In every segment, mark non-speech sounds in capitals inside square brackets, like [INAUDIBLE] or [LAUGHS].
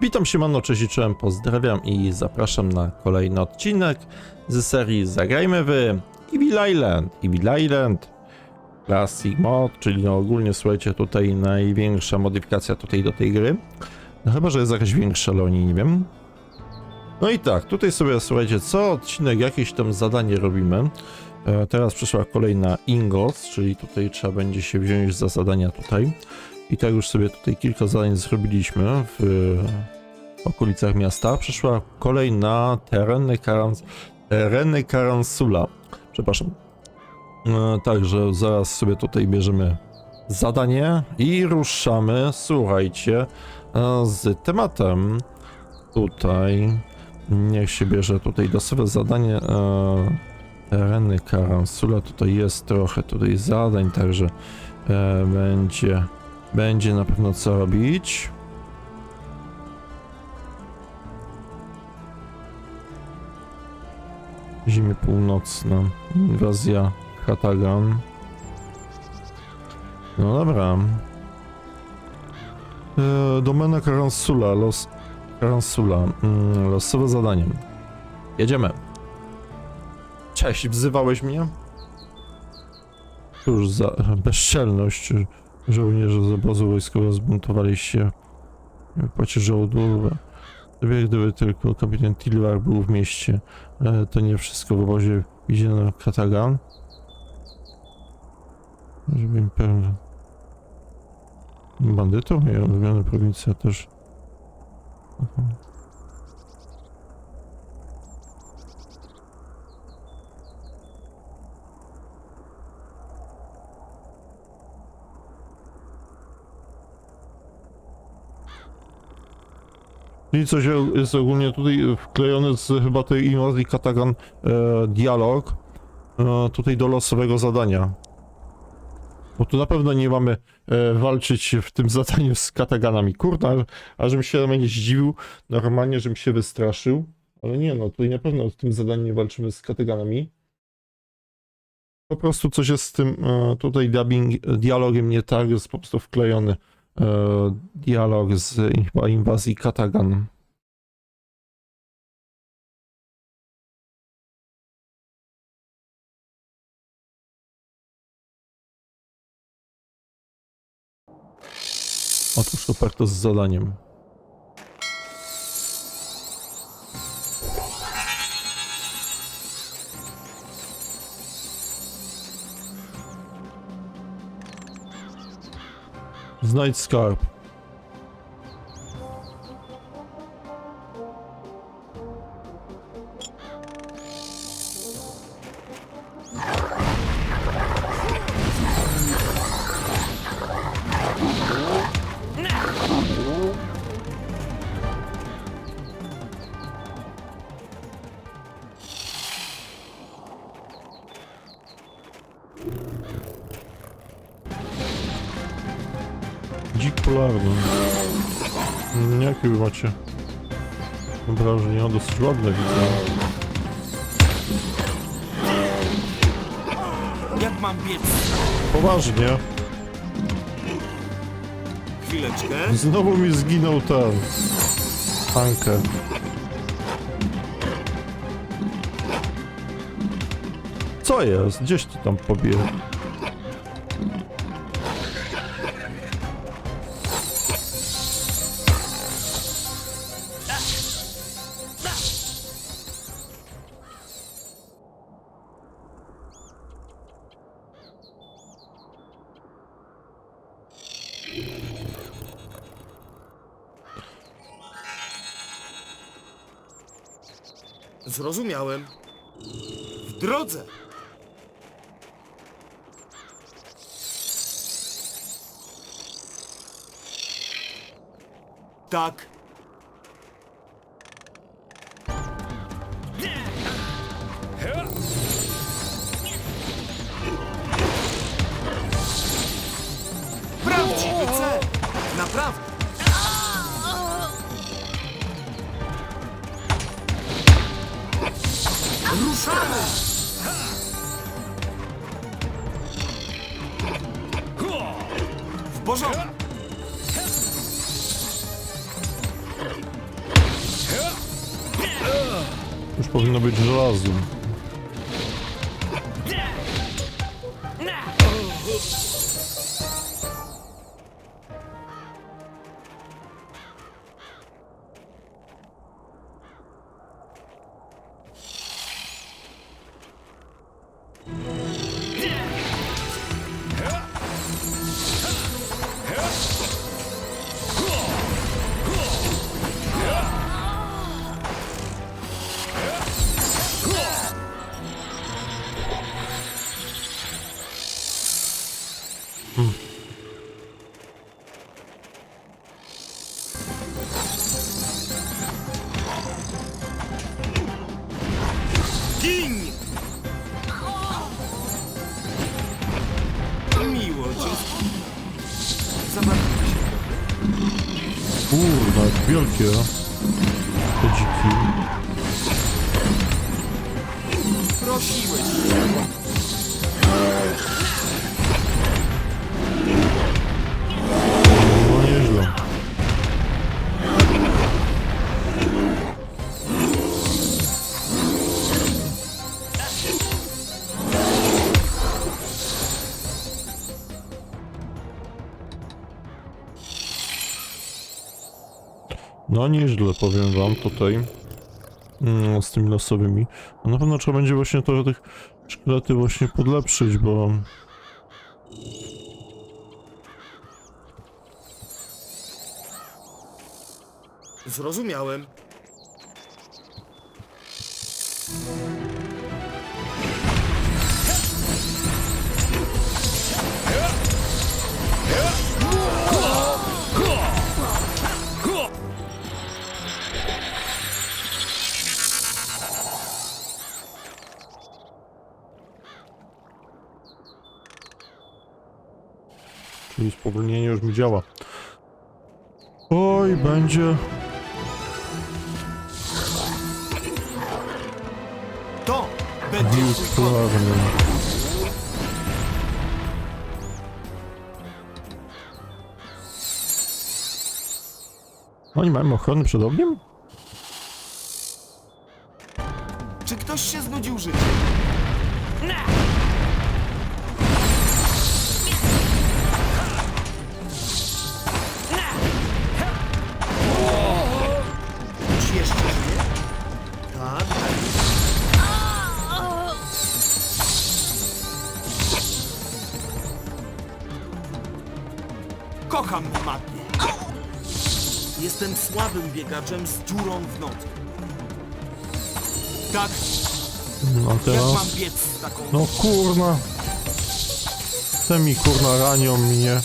Witam się, Mano, cześć i czołem, pozdrawiam i zapraszam na kolejny odcinek z serii Zagrajmy w Evil Island. Evil Island Classic Mod, czyli no ogólnie, słuchajcie, tutaj największa modyfikacja tutaj do tej gry. No chyba, że jest jakaś większa, ale nie wiem. No i tak, tutaj sobie, słuchajcie, co odcinek jakieś tam zadanie robimy. E, teraz przyszła kolejna Ingos, czyli tutaj trzeba będzie się wziąć za zadania tutaj. I tak już sobie tutaj kilka zadań zrobiliśmy w okolicach miasta. Przyszła kolejna tereny, karans, tereny Karansula. Przepraszam. E, Także zaraz sobie tutaj bierzemy zadanie i ruszamy, słuchajcie, e, z tematem tutaj. Niech się bierze tutaj losowe zadanie. E, tereny Karansula. Tutaj jest trochę tutaj zadań, także e, będzie będzie na pewno co robić. Ziemia północna. Inwazja Hatagan. No dobra. E, domena Karansula. Los... Karansula. Mm, losowe zadanie. Jedziemy. Cześć, wzywałeś mnie? Cóż za bezczelność. Żołnierze z obozu wojskowego zbuntowali się płacie żołdurę. Gdyby, gdyby tylko kapitan Tilwar był w mieście, ale to nie wszystko w obozie widziano Katagan. Żeby im pewno... Bandytą? Ja odmiany prowincja też... Czyli coś jest ogólnie tutaj wklejony z chyba tej inwazji Katagan e, dialog e, tutaj do losowego zadania. Bo tu na pewno nie mamy e, walczyć w tym [LAUGHS] zadaniu z Kataganami. Kurna, a żebym się nie zdziwił, normalnie żebym się wystraszył. Ale nie no, tutaj na pewno w tym zadaniu nie walczymy z Kataganami. Po prostu coś jest z tym e, tutaj dubbing, dialogiem nie tak, jest po prostu wklejony dialog z inwazji Katagan. Otóż super to z zadaniem. Znajdź skarb. Wy macie wrażenia? Dosyć ładne widzę. Jak mam biec? Poważnie. Chwileczkę. Znowu mi zginął ten. Tanker. Co jest? Gdzieś ty tam pobił. Zrozumiałem. W drodze. Tak. Prawdziwy cel. Naprawdę. Ruszamy! W porządku! Już powinno być żelazo. Mm. No nieźle, powiem wam tutaj. Mm, z tymi losowymi. No na pewno trzeba będzie właśnie to tych szkielety właśnie podlepszyć, bo... Zrozumiałem. Spowolnienie już mi działa. Oj, będzie. To będzie. Wirtualny. Oni mają ochronę przed ogniem? Czy ktoś się znudził życiem? Słabym biegaczem z dziurą w nocy. Tak, No jak teraz... mam biec z taką... No kurna. Te mi kurna ranią mnie.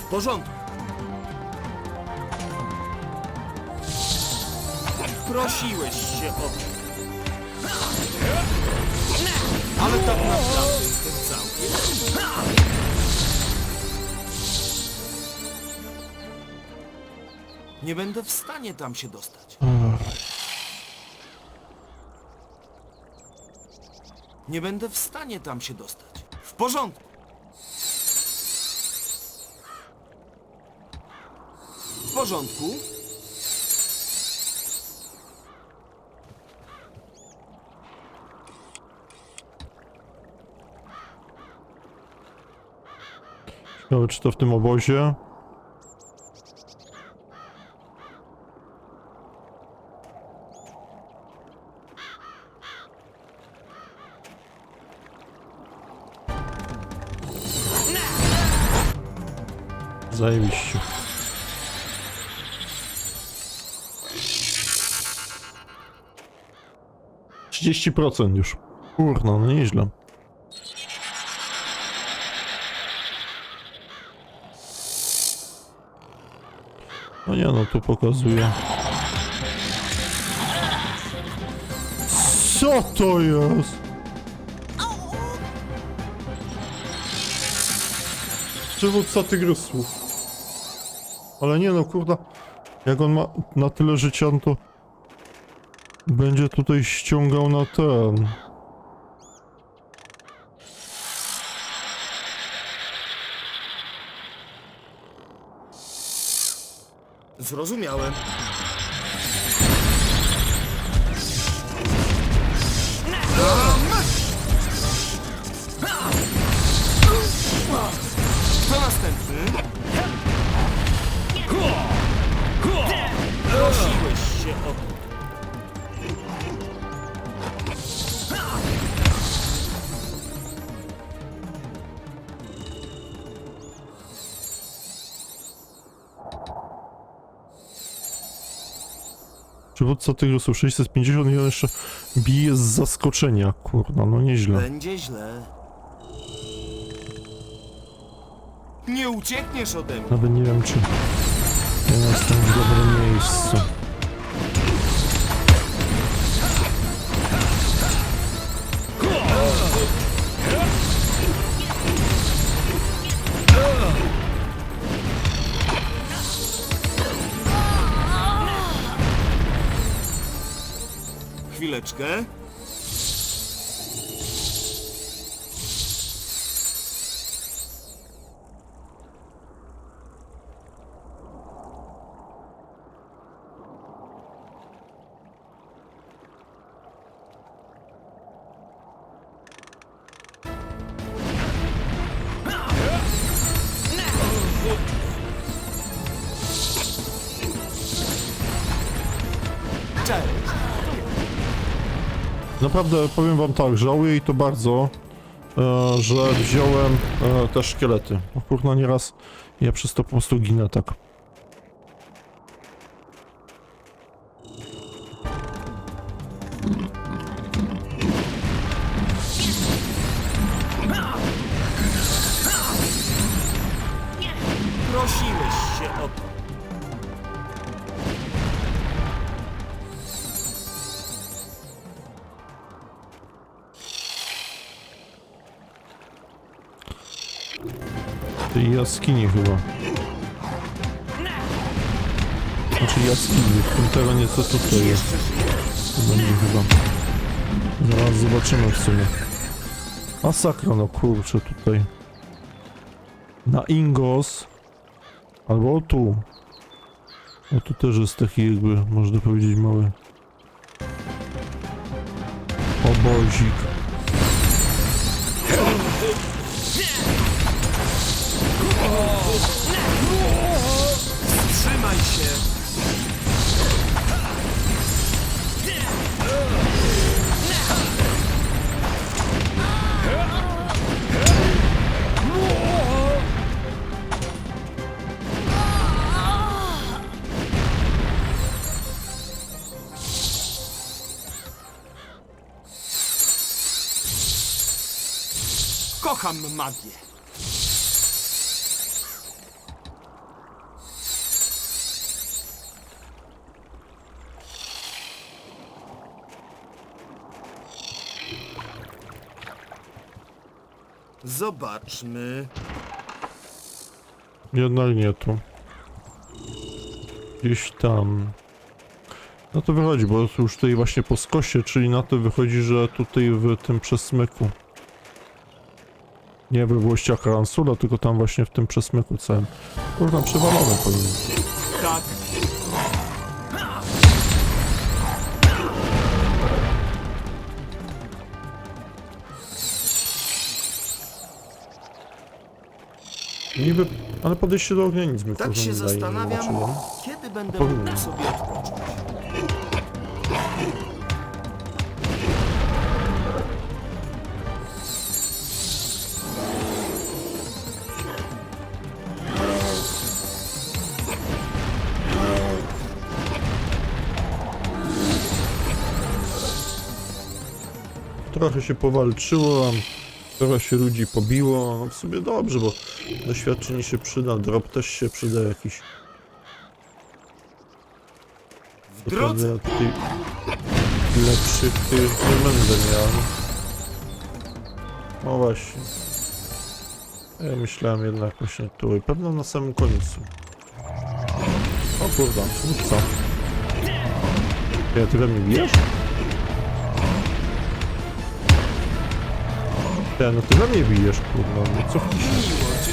W porządku. Się. Ale tak naprawdę jestem całkiem... Nie będę w stanie tam się dostać. Nie będę w stanie tam się dostać. W porządku. W porządku. Ciekawe czy to w tym obozie? Zajebiście. Trzydzieści procent już. Kurno, no nieźle. Nie no, tu pokazuje. Co to jest? Przywódca tygrysów. Ale nie no, kurda. Jak on ma na tyle życia, no to... Będzie tutaj ściągał na ten. Zrozumiałem. Kto następny? Prosiłeś się o Przywódca Tygrysów 650 i on jeszcze bije z zaskoczenia, kurna, no nieźle. Będzie źle. Nie uciekniesz ode mnie. Nawet nie wiem, czy ja jestem w dobrym miejscu. Chwileczkę. Naprawdę powiem wam tak, żałuję i to bardzo, e, że wziąłem e, te szkielety. O kurna, nieraz ja przez to po prostu ginę tak. Jaskini, tym terenie co tutaj jest. To będzie chyba. Zaraz zobaczymy w sumie. Masakra, no kurczę, tutaj. Na Ingos. Albo tu. O tu też jest taki jakby, można powiedzieć, mały obozik. Kocham magię. Zobaczmy. Jednak nie tu. Gdzieś tam. No to wychodzi, bo już tutaj właśnie po skosie, czyli na to wychodzi, że tutaj w tym przesmyku. Nie we włościach Karansula, tylko tam właśnie w tym przesmyku całym. Kurwa, przewalony powinien. Tak. Niby, ale podejście do ognia nic mi Tak się nie daje, nie zastanawiam, zobaczyłem. kiedy będę mógł sobie odpocząć. Trochę się powalczyło, trochę się ludzi pobiło. No w sumie dobrze, bo doświadczenie się przyda, drop też się przyda jakiś. W drodze. Ja tutaj lepszych tych nie będę miał. No właśnie. Ja myślałem jednak właśnie tu i pewno na samym końcu. O kurde, co? Ja, ty we mnie bijesz? Ja, no ty we mnie bijesz, kurwa, no co Miło cię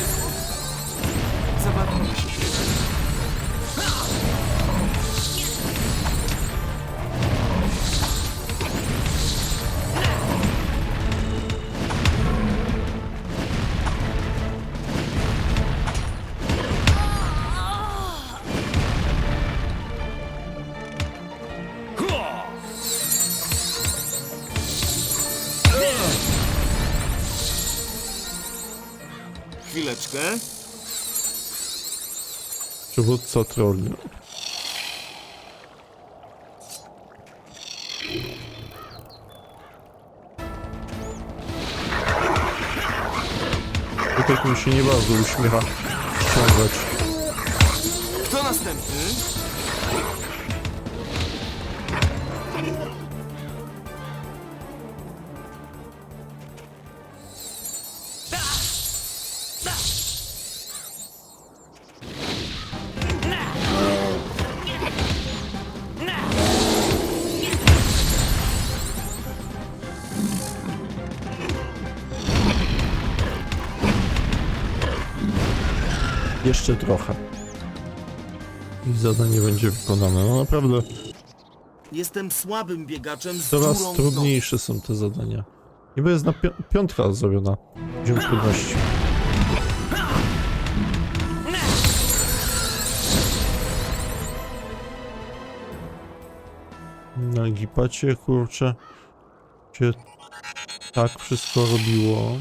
się. Chwileczkę. Przywódca trolli. Tutaj mi się nie bardzo uśmiecha ściągać. Kto następny? Jeszcze trochę. I zadanie będzie wykonane. No naprawdę Jestem słabym biegaczem z coraz w trudniejsze są te zadania. Niby jest na pi piątka zrobiona. Poziom trudności. Na gipacie, kurczę, się tak wszystko robiło.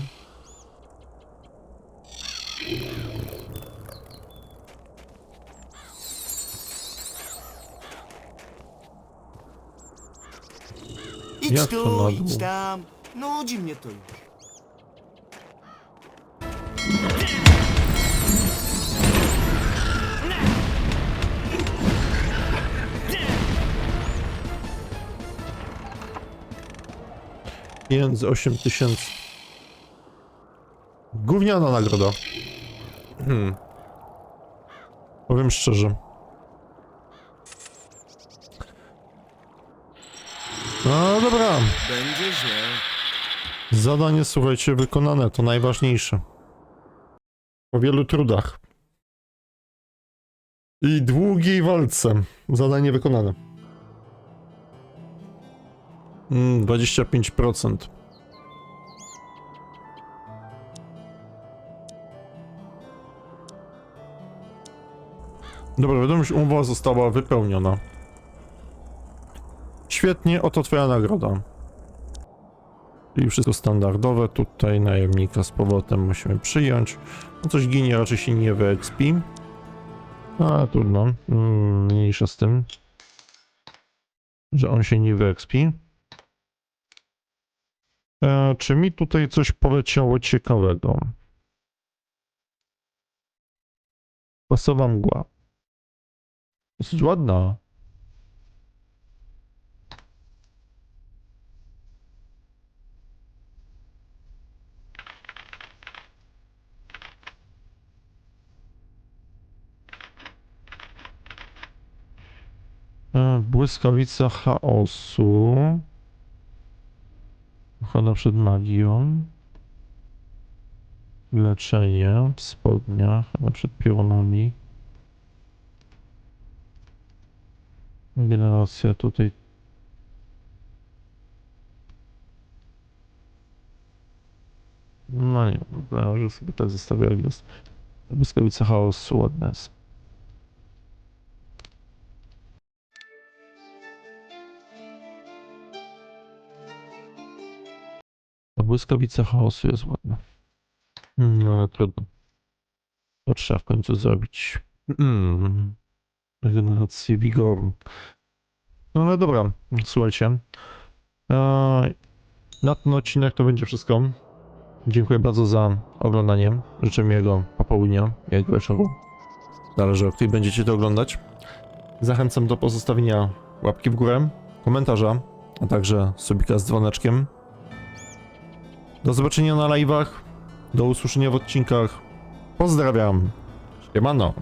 Idź Jak to tu, na idź dół? tam. Nudzi mnie to już. Pieniądze 8 tysięcy. Gówniana nagroda. Hmm. Powiem szczerze. No dobra. Będzie źle. Zadanie, słuchajcie, wykonane. To najważniejsze. Po wielu trudach. I długiej walce. Zadanie wykonane. Mm, 25%. Dobra, wiadomość umowa została wypełniona. Świetnie, oto twoja nagroda. Czyli wszystko standardowe. Tutaj najemnika z powrotem musimy przyjąć. No coś ginie, raczej się nie wyexpi. A, trudno. Mm, mniejsza z tym. Że on się nie wyexpi. E, czy mi tutaj coś poleciało ciekawego? Pasowa mgła. Jest ładna. E, Błyskawica chaosu. Ochrona przed magią. Leczenie w spodniach, chyba przed pionami. Generacja tutaj. No nie, dobra, że sobie tak zostawiali. Błyskawica chaosu, ładne jest. Błyskawica chaosu jest ładna. No ale trudno. To trzeba w końcu zrobić. Mm. Regenerację wigoru. No ale dobra, słuchajcie. Eee, na ten odcinek to będzie wszystko. Dziękuję bardzo za oglądanie. Życzę miłego popołudnia, miłego wieczoru. Zależy o której będziecie to oglądać. Zachęcam do pozostawienia łapki w górę, komentarza, a także subika z dzwoneczkiem. Do zobaczenia na live'ach. Do usłyszenia w odcinkach. Pozdrawiam. Siemano.